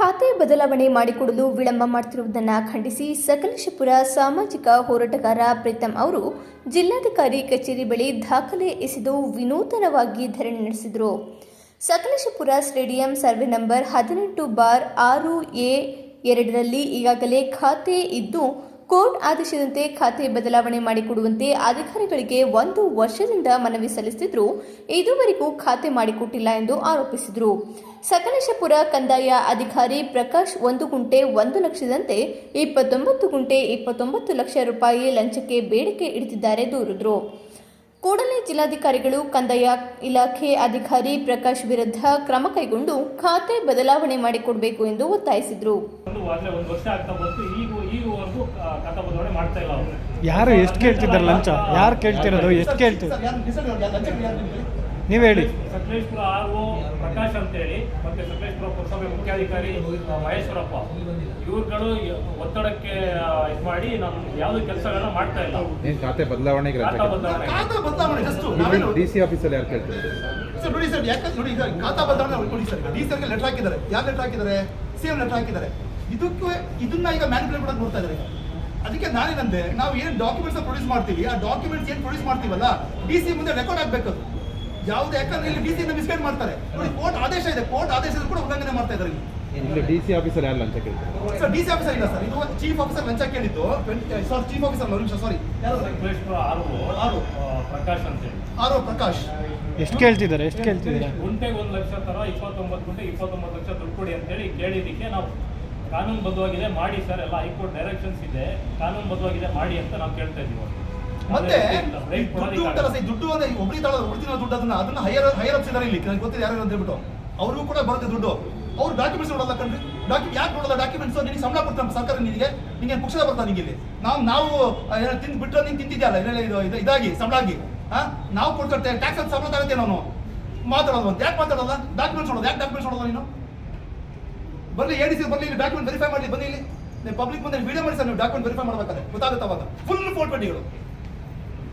ಖಾತೆ ಬದಲಾವಣೆ ಮಾಡಿಕೊಡಲು ವಿಳಂಬ ಮಾಡುತ್ತಿರುವುದನ್ನು ಖಂಡಿಸಿ ಸಕಲೇಶಪುರ ಸಾಮಾಜಿಕ ಹೋರಾಟಗಾರ ಪ್ರೀತಂ ಅವರು ಜಿಲ್ಲಾಧಿಕಾರಿ ಕಚೇರಿ ಬಳಿ ದಾಖಲೆ ಎಸೆದು ವಿನೂತನವಾಗಿ ಧರಣಿ ನಡೆಸಿದರು. ಸಕಲೇಶಪುರ ಸ್ಟೇಡಿಯಂ ಸರ್ವೆ ನಂಬರ್ ಹದಿನೆಂಟು ಬಾರ್ ಆರು ಎ ಎರಡರಲ್ಲಿ ಈಗಾಗಲೇ ಖಾತೆ ಇದ್ದು ಕೋರ್ಟ್ ಆದೇಶದಂತೆ ಖಾತೆ ಬದಲಾವಣೆ ಮಾಡಿಕೊಡುವಂತೆ ಅಧಿಕಾರಿಗಳಿಗೆ ಒಂದು ವರ್ಷದಿಂದ ಮನವಿ ಸಲ್ಲಿಸಿದ್ರು ಇದುವರೆಗೂ ಖಾತೆ ಮಾಡಿಕೊಟ್ಟಿಲ್ಲ ಎಂದು ಆರೋಪಿಸಿದರು. ಸಕಲೇಶಪುರ ಕಂದಾಯ ಅಧಿಕಾರಿ ಪ್ರಕಾಶ್ ಒಂದು ಗುಂಟೆ ಒಂದು ಲಕ್ಷದಂತೆ ಇಪ್ಪತ್ತೊಂಬತ್ತು ಗುಂಟೆ ಇಪ್ಪತ್ತೊಂಬತ್ತು ಲಕ್ಷ ರೂಪಾಯಿ ಲಂಚಕ್ಕೆ ಬೇಡಿಕೆ ಇಡುತ್ತಿದ್ದಾರೆ ದೂರಿದ್ರು. ಕೂಡಲೇ ಜಿಲ್ಲಾಧಿಕಾರಿಗಳು ಕಂದಾಯ ಇಲಾಖೆ ಅಧಿಕಾರಿ ಪ್ರಕಾಶ್ ವಿರುದ್ಧ ಕ್ರಮ ಕೈಗೊಂಡು ಖಾತೆ ಬದಲಾವಣೆ ಮಾಡಿಕೊಡಬೇಕು ಎಂದು ಒತ್ತಾಯಿಸಿದರು. ಒಂದು ವರ್ಷ ಆಗ್ತಾ ಬಂತು. ಈಗ ಈಗವರೆಗೂ ಖಾತಾ ಬದಲಾವಣೆ ಮಾಡ್ತಾ ಇಲ್ಲ ಅವರು. ಯಾರು ಎಷ್ಟು ಕೇಳ್ತಿದ್ದಾರೆ ಲಂಚ? ಯಾರು ಕೇಳ್ತಿರೋದು? ಎಷ್ಟು ಕೇಳ್ತಿದ್ರು ನೀವು ಹೇಳಿ. ಸಕಲೇಶ್ಪುರ ಆರ್ ಓ ಪ್ರಕಾಶ್ ಅಂತೇಳಿ ಮತ್ತೆ ಸಕಲೇಶ್ಪುರ ಪುರಸಭೆ ಮುಖ್ಯಾಧಿಕಾರಿ ಮಹೇಶ್ವರಪ್ಪ. ಇವ್ರುಗಳು ಒತ್ತಡಕ್ಕೆ ಇದು ಮಾಡಿ ನಾವು ಯಾವ್ದು ಕೆಲಸಗಳನ್ನ ಮಾಡ್ತಾ ಇಲ್ಲ. ಏನ್ ಖಾತೆ ಬದಲಾವಣೆಗೆ ಖಾತಾ ಬದಲಾವಣೆ ಖಾತಾ ಬದಲಾವಣೆ ಜಸ್ಟ್ ನಾವೇನು ಡಿ ಸಿ ಆಫೀಸಲ್ಲಿ ಯಾರು ಕೇಳ್ತಾರೆ ಸರ್ ನೋಡಿ ಸರ್ ಯಾಕೆ ನೋಡಿ ಈಗ ಖಾತಾ ಬದಲಾವಣೆ ಅವ್ರು ನೋಡಿ ಸರ್. ಡಿ ಸರ್ಗೆ ಲೆಟರ್ ಹಾಕಿದ್ದಾರೆ. ಯಾರು ಲೆಟರ್ ಹಾಕಿದ್ದಾರೆ? ಸಿ ಎಂ ಲೆಟರ್ ಹಾಕಿದ್ದಾರೆ. ಇದಕ್ಕೂ ಇದನ್ನ ಈಗ ಮ್ಯಾನಿಪುಲೇಟ್ ಮಾಡಕ್ಕೆ ನೋಡ್ತಾ ಇದ್ದಾರೆ. ಅದಕ್ಕೆ ನಾನೇನಂದೆ ನಾವು ಏನು ಡಾಕ್ಯುಮೆಂಟ್ಸ್ ಪ್ರೊಡ್ಯೂಸ್ ಮಾಡ್ತೀವಿ ಆ ಡಾಕ್ಯುಮೆಂಟ್ಸ್ ಏನು ಪ್ರೊಡ್ಯೂಸ್ ಮಾಡ್ತೀವಲ್ಲ ಡಿ ಸಿ ಮುಂದೆ ರೆಕಾರ್ಡ್ ಆಗ್ಬೇಕು ಯಾವ್ದು ಯಾಕಂದ್ರೆ ಇಲ್ಲಿ ಡಿ ಸಿ ಮಿಸ್ಗೈಡ್ ಮಾಡ್ತಾರೆ. ನೋಡಿ ಕೋರ್ಟ್ ಆದೇಶ ಇದೆ. ಕೋರ್ಟ್ ಆದೇಶದ ಕೂಡ ಉಲ್ಲಂಘನೆ ಮಾಡ್ತಾ ಇದ್ದಾರೆ ಇಲ್ಲಿ. ಇಲ್ಲಿ ಡಿ ಸಿ ಆಫೀಸರ್ ಯಾರು ಲಂಚ ಕೇಳ್ತಾರೆ? ಸರ್ ಡಿ ಸಿ ಆಫೀಸರ್ ಇಲ್ಲ ಸರ್ ಇದು ಚೀಫ್ ಆಫೀಸರ್ ಲಂಚ ಕೇಳಿದ್ದು. ಸರ್ ಚೀಫ್ ಆಫೀಸರ್ ನಿಮಿಷ ಸಾರಿ? ಆರು Sakleshpur R. O R. Prakash ಅಂತೇಳಿ ಆರ್ ಒ ಪ್ರಕಾಶ್. ಎಷ್ಟು ಕೇಳ್ತಿದ್ದಾರೆ? ಎಷ್ಟು ಕೇಳ್ತಿದ್ದಾರೆ? ಗುಂಟೆಗೆ ಒಂದು ಲಕ್ಷ ತರ ಇಪ್ಪತ್ತೊಂಬತ್ತು ಗುಂಟೆ ಇಪ್ಪತ್ತೊಂಬತ್ತು ಲಕ್ಷ ದುಡ್ಡು ಕೊಡಿ ಅಂತೇಳಿ ಕೇಳಿದ್ದಕ್ಕೆ ನಾವು ಕಾನೂನು ಬದ್ಧವಾಗಿದೆ. ಮಾಡಿ ಸರ್ ಎಲ್ಲ ಹೈಕೋರ್ಟ್ ಡೈರೆಕ್ಷನ್ಸ್ ಇದೆ. ಕಾನೂನು ಬದ್ಧವಾಗಿದೆ ಮಾಡಿ ಅಂತ ನಾವು ಕೇಳ್ತಾ ಇದೀವಿ ಅವ್ರಿಗೆ. ಮತ್ತೆ ದುಡ್ಡು ಉಂಟಲ್ಲ ಸರ್, ದುಡ್ಡು ಅಂದ್ರೆ ಒಬ್ಬರಿಗೆ ತಳ ಒರಿಜಿನಲ್ ದುಡ್ಡು ಅದನ್ನ ಅದನ್ನ ಹೈಯರ್ ಹೈಯರ್ ಅಪ್ಸ್ ಇದ್ದಾರೆ ಇಲ್ಲಿ ನನಗೆ ಗೊತ್ತಿದೆ ಯಾರು ಅಂತ ಹೇಳ್ಬಿಟ್ಟು. ಅವ್ರಿಗೂ ಕೂಡ ಬರುತ್ತೆ ದುಡ್ಡು. ಅವ್ರು ಡಾಕ್ಯುಮೆಂಟ್ಸ್ ನೋಡಲ್ಲ ಕಣ್ರಿ. ಡಾಕ್ಯು ಯಾಕೆ ನೋಡಲ್ಲ ಡಾಕ್ಯುಮೆಂಟ್ಸ್ ನಿನಗೆ ಸಂಬಳ ಕೊಡ್ತಾರೆ ಸರ್ಕಾರ ನಿನಗೆ. ನಿಂಗೆ ಪಕ್ಷದ ಬರ್ತಾ ನಿಂಗೆ ಇಲ್ಲಿ? ನಾವು ನಾವು ಏನೋ ತಿಂದು ಬಿಟ್ಟರೆ ನೀನು ತಿಂತಿದ್ಯಲ್ಲ ಏನೆಲ್ಲ ಇದು ಇದು- ಇದಾಗಿ ಸಂಬಳ ಆಗಿ. ಹಾ ನಾವು ಕೊಡ್ತಾರೆ ಟ್ಯಾಕ್ಸ್ ಅಂತ ಸಂಬಳ ತಗತ್ತೆ ನಾನು. ಮಾತಾಡೋದು ಅಂತ ಯಾಕೆ ಮಾತಾಡೋಲ್ಲ ಡಾಕ್ಯುಮೆಂಟ್ಸ್ ನೋಡೋದು. ಯಾಕೆ ಡಾಕ್ಯುಮೆಂಟ್ಸ್ ನೋಡೋದು ನೀನು? ಬರಲಿ ಏನು ಡಿ ಬರಲಿ ಇಲ್ಲಿ ಡಾಕ್ಯುಮೆಂಟ್ ವೆರಿಫೈ ಮಾಡಲಿ ಬನ್ನಿ ಇಲ್ಲಿ. ಪಬ್ಲಿಕ್ ಮುಂದೆ ವಿಡಿಯೋ ಮಾಡಿ ಸರ್ ನೀವು ಡಾಕ್ಯುಮೆಂಟ್ ವೆರಿಫೈ ಮಾಡಬೇಕಾದ್ರೆ. ಗೊತ್ತಾಗುತ್ತೆ ಅವಾಗ. Full photo